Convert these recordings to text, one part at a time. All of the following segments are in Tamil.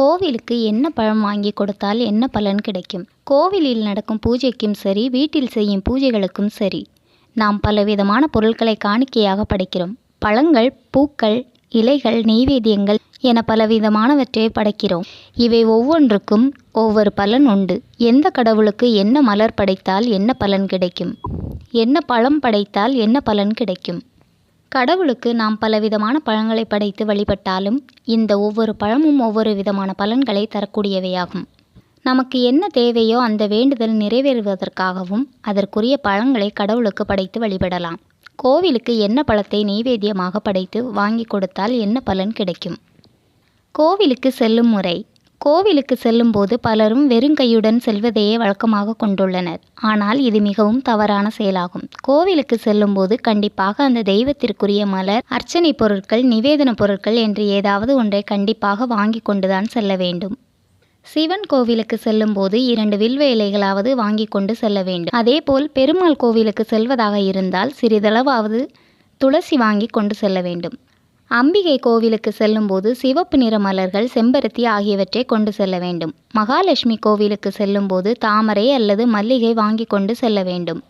கோவிலுக்கு என்ன பழம் வாங்கி கொடுத்தால் என்ன பலன் கிடைக்கும்? கோவிலில் நடக்கும் பூஜைக்கும் சரி வீட்டில் செய்யும் பூஜைகளுக்கும் சரி நாம் பலவிதமான பொருட்களை காணிக்கையாக படைக்கிறோம். பழங்கள் பூக்கள் இலைகள் நெய்வேத்தியங்கள் என பலவிதமானவற்றை படைக்கிறோம். இவை ஒவ்வொன்றுக்கும் ஒவ்வொரு பலன் உண்டு. எந்த கடவுளுக்கு என்ன மலர் படைத்தால் என்ன பலன் கிடைக்கும்? என்ன பழம் படைத்தால் என்ன பலன் கிடைக்கும்? கடவுளுக்கு நாம் பலவிதமான பழங்களை படைத்து வழிபட்டாலும் இந்த ஒவ்வொரு பழமும் ஒவ்வொரு விதமான பலன்களை தரக்கூடியவையாகும். நமக்கு என்ன தேவையோ அந்த வேண்டுதல் நிறைவேறுவதற்காகவும் அதற்குரிய பழங்களை கடவுளுக்கு படைத்து வழிபடலாம். கோவிலுக்கு என்ன பழத்தை நெய்வேத்தியமாக படைத்து வாங்கி கொடுத்தால் என்ன பலன் கிடைக்கும்? கோவிலுக்கு செல்லும் முறை கோவிலுக்கு செல்லும்போது பலரும் வெறுங்கையுடன் செல்வதையே வழக்கமாக கொண்டுள்ளனர். ஆனால் இது மிகவும் தவறான செயலாகும். கோவிலுக்கு செல்லும்போது கண்டிப்பாக அந்த தெய்வத்திற்குரிய மலர் அர்ச்சனை பொருட்கள் நிவேதன பொருட்கள் என்று ஏதாவது ஒன்றை கண்டிப்பாக வாங்கி கொண்டுதான் செல்ல வேண்டும். சிவன் கோவிலுக்கு செல்லும்போது இரண்டு வில்வ இலைகளாவது வாங்கி கொண்டு செல்ல வேண்டும். அதேபோல் பெருமாள் கோவிலுக்கு செல்வதாக இருந்தால் சிறிதளவாவது துளசி வாங்கி கொண்டு செல்ல வேண்டும். அம்பிகை கோவிலுக்கு செல்லும்போது சிவப்பு நிற மலர்கள் செம்பருத்தி ஆகியவற்றை கொண்டு செல்ல வேண்டும். மகாலட்சுமி கோவிலுக்கு செல்லும்போது தாமரை அல்லது மல்லிகை வாங்கி கொண்டு செல்ல வேண்டும்.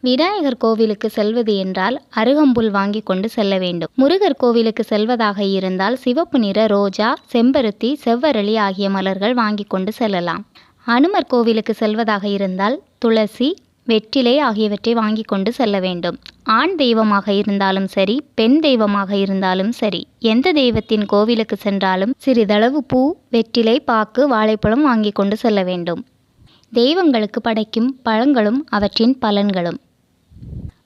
விநாயகர் கோவிலுக்கு செல்வது என்றால் அருகம்புல் வாங்கி கொண்டு செல்ல வேண்டும். முருகர் கோவிலுக்கு செல்வதாக இருந்தால் சிவப்பு நிற ரோஜா செம்பருத்தி செவ்வரளி ஆகிய மலர்கள் வாங்கி கொண்டு செல்லலாம். அனுமர் கோவிலுக்கு செல்வதாக இருந்தால் துளசி வெற்றிலை ஆகியவற்றை வாங்கி கொண்டு செல்ல வேண்டும். ஆண் தெய்வமாக இருந்தாலும் சரி பெண் தெய்வமாக இருந்தாலும் சரி எந்த தெய்வத்தின் கோவிலுக்கு சென்றாலும் சிறிதளவு பூ வெற்றிலை பாக்கு வாழைப்பழம் வாங்கி கொண்டு செல்ல வேண்டும். தெய்வங்களுக்கு படைக்கும் பழங்களும் அவற்றின் பலன்களும்.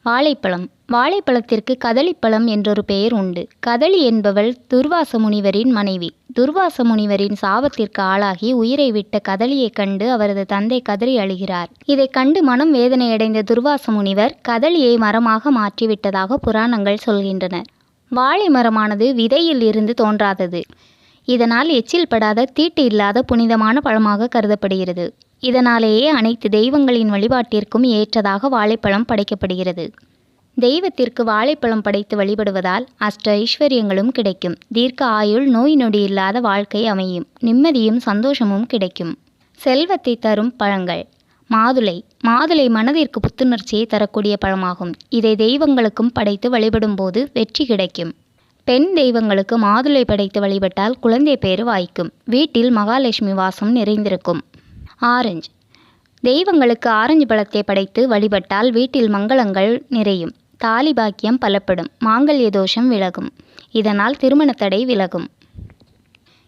வாழைப்பழம். வாழைப்பழத்திற்கு கதளிப்பழம் என்றொரு பெயர் உண்டு. கதளி என்பவள் துர்வாச முனிவரின் மனைவி. துர்வாச முனிவரின் சாபத்திற்கு ஆளாகி உயிரை விட்ட கதளியைக் கண்டு அவரது தந்தை கதறி அழுகிறார். இதைக் கண்டு மனம் வேதனையடைந்த துர்வாச முனிவர் கதளியை மரமாக மாற்றிவிட்டதாக புராணங்கள் சொல்கின்றன. வாழை மரமானது விதையில் இருந்து தோன்றாதது. இதனால் எச்சில் படாத தீட்டு இல்லாத புனிதமான பழமாக கருதப்படுகிறது. இதனாலேயே அனைத்து தெய்வங்களின் வழிபாட்டிற்கும் ஏற்றதாக வாழைப்பழம் படைக்கப்படுகிறது. தெய்வத்திற்கு வாழைப்பழம் படைத்து வழிபடுவதால் அஷ்ட ஐஸ்வர்யங்களும் கிடைக்கும். தீர்க்க ஆயுள் நோய் நொடி இல்லாத வாழ்க்கை அமையும். நிம்மதியும் சந்தோஷமும் கிடைக்கும். செல்வத்தை தரும் பழங்கள். மாதுளை. மாதுளை மனதிற்கு புத்துணர்ச்சியை தரக்கூடிய பழமாகும். இதை தெய்வங்களுக்கும் படைத்து வழிபடும்போது வெற்றி கிடைக்கும். பெண் தெய்வங்களுக்கு மாதுளை படைத்து வழிபட்டால் குழந்தை பேறு வாய்க்கும். வீட்டில் மகாலட்சுமி வாசம் நிறைந்திருக்கும். ஆரஞ்சு. தெய்வங்களுக்கு ஆரஞ்சு பழத்தை படைத்து வழிபட்டால் வீட்டில் மங்களங்கள் நிறையும். தாலி பாக்கியம் பலப்படும். மாங்கல்ய தோஷம் விலகும். இதனால் திருமணத்தடை விலகும்.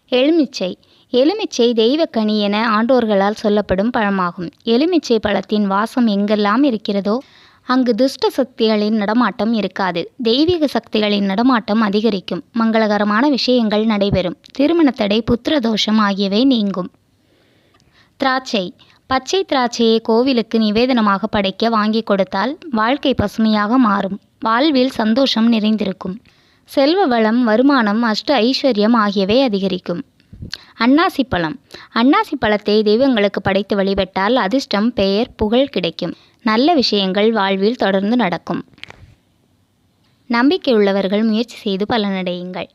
எலுமிச்சை. எலுமிச்சை தெய்வக்கனி என ஆண்டோர்களால் சொல்லப்படும் பழமாகும். எலுமிச்சை பழத்தின் வாசம் எங்கெல்லாம் இருக்கிறதோ அங்கு துஷ்ட சக்திகளின் நடமாட்டம் இருக்காது. தெய்வீக சக்திகளின் நடமாட்டம் அதிகரிக்கும். மங்களகரமான விஷயங்கள் நடைபெறும். திருமணத்தடை புத்திர தோஷம் ஆகியவை நீங்கும். திராட்சை. பச்சை திராட்சையை கோவிலுக்கு நிவேதனமாக படைக்க வாங்கி கொடுத்தால் வாழ்க்கை பசுமையாக மாறும். வாழ்வில் சந்தோஷம் நிறைந்திருக்கும். செல்வ வளம் வருமானம் அஷ்ட ஐஸ்வர்யம் ஆகியவை அதிகரிக்கும். அன்னாசி பழம் அன்னாசி பழத்தை தெய்வங்களுக்கு படைத்து வழிபட்டால் அதிர்ஷ்டம் பெயர் புகழ் கிடைக்கும். நல்ல விஷயங்கள் வாழ்வில் தொடர்ந்து நடக்கும். நம்பிக்கை உள்ளவர்கள் முயற்சி செய்து பலனடையுங்கள்.